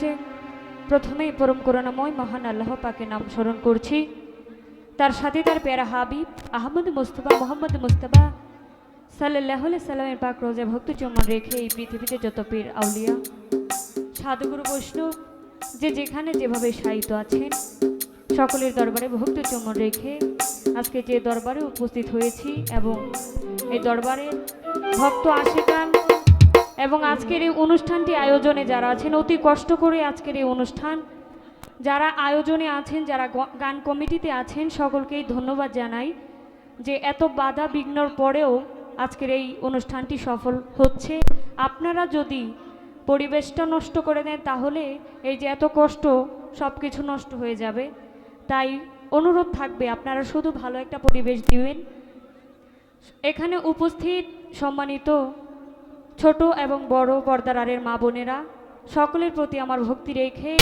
Check প্রথমেই পরম করুণাময় মহান আল্লাহ পাকে নাম স্মরণ করছি। তার সাথে তার পেয়ারা হাবিব, আহমদ মুস্তফা, মোহাম্মদ মুস্তফা সাল্লাহ সাল্লামের পাক রোজা ভক্ত চমন রেখে এই পৃথিবীতে যত পীর আউলিয়া, সাধুগুরু বৈষ্ণব, যে যেখানে যেভাবে সাহিত্য আছেন, সকলের দরবারে ভক্ত চমন রেখে আজকে যে দরবারে উপস্থিত হয়েছি এবং এই দরবারে ভক্ত আশেকান এবং আজকের এই অনুষ্ঠানটি আয়োজনে যারা আছেন, অতি কষ্ট করে আজকের এই অনুষ্ঠান। যারা আয়োজনে আছেন, যারা গান কমিটিতে আছেন, সকলকেই ধন্যবাদ জানাই যে এত বাধা বিঘ্নর পরেও আজকের এই অনুষ্ঠানটি সফল হচ্ছে। আপনারা যদি পরিবেশটা নষ্ট করে দেন, তাহলে এই যে এত কষ্ট সব কিছু নষ্ট হয়ে যাবে। তাই অনুরোধ থাকবে, আপনারা শুধু ভালো একটা পরিবেশ দিবেন। এখানে উপস্থিত সম্মানিত ছোট এবং বড় পর্দার আরের মা বোনেরা সকলের প্রতি আমার ভক্তি রেখে